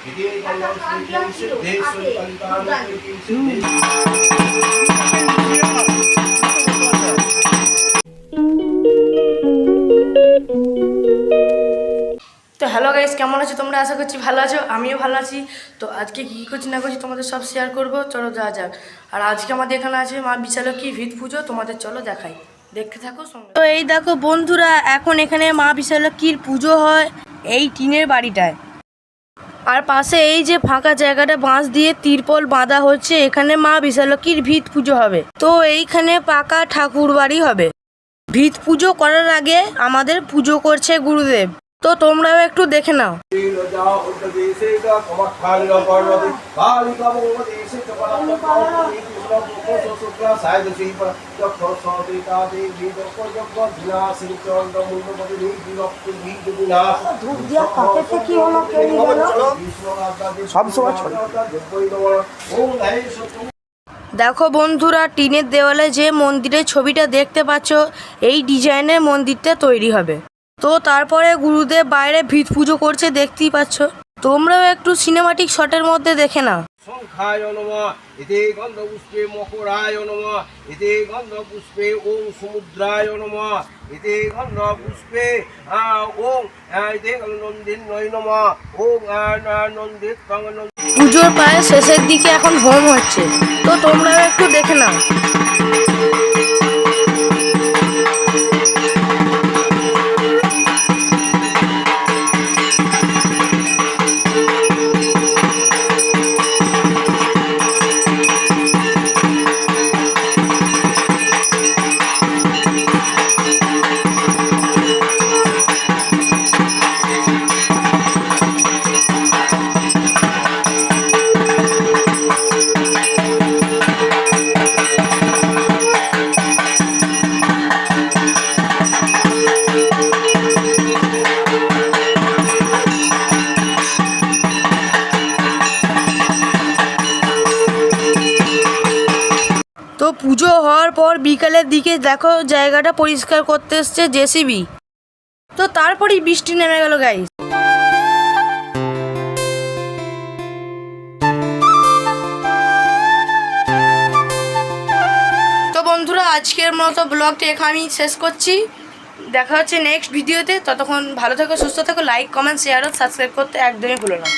তো hello guys, কেমন আছো তোমরা? আশা করছি ভালো আছো, আমিও ভালো আছি। তো আজকে কী করছি না করছি তোমাদের সব শেয়ার করব, চলো যাওয়া যাক। আর আজকে আমাদের এখানে আছে মা বিশালক্ষী ভিত পুজো, তোমাদের চলো দেখাই। দেখতে থাকো তো এই দেখো বন্ধুরা, এখন এখানে মা বিশালক্ষীর পুজো হয় এই টিনের বাড়িটায়। আর পাশে এই যে ফাঁকা জায়গাটা বাঁশ দিয়ে তিরপল বাঁধা হচ্ছে, এখানে মা বিশালক্ষীর ভিত পুজো হবে। তো এইখানে পাকা ঠাকুর বাড়ি হবে। ভিত পুজো করার আগে আমাদের পুজো করছে গুরুদেব। তো তোমরাও একটু দেখে নাও। দেখো বন্ধুরা, টিনের দেওয়ালে যে মন্দিরের ছবিটা দেখতে পাচ্ছ, এই ডিজাইনের মন্দিরটা তৈরি হবে। তো তারপরে গুরুদেব বাইরে ভিত পুজো করছে দেখতেই পাচ্ছ। তোমরাও একটু সিনেমাটিক শটের মধ্যে দেখে নাও। শঙ্খায় নম এতে গন্ধপুষ্পে মকরায় নম এতে গন্ধপুষ্পে ওং সমুদ্রায় নম এতে গন্ধপুষ্পে আহ, ওং আহ, এতে নন্দিন নয় নম ওং নন্দিত নন্দিত পুজোর প্রায় শেষের দিকে এখন হোম হচ্ছে। তো তোমরাও একটু দেখে নাও। পুজো হওয়ার পর বিকালের দিকে দেখো জায়গাটা পরিষ্কার করতে এসছে জেসিবি। তো তারপরেই বৃষ্টি নেমে গেল গাইস তো বন্ধুরা, আজকের মতো ব্লগটি এখানে আমি শেষ করছি। দেখা হচ্ছে নেক্সট ভিডিওতে ততক্ষণ ভালো থেকো, সুস্থ থেকো লাইক কমেন্ট শেয়ার ও সাবস্ক্রাইব করতে একদমই ভুলো না।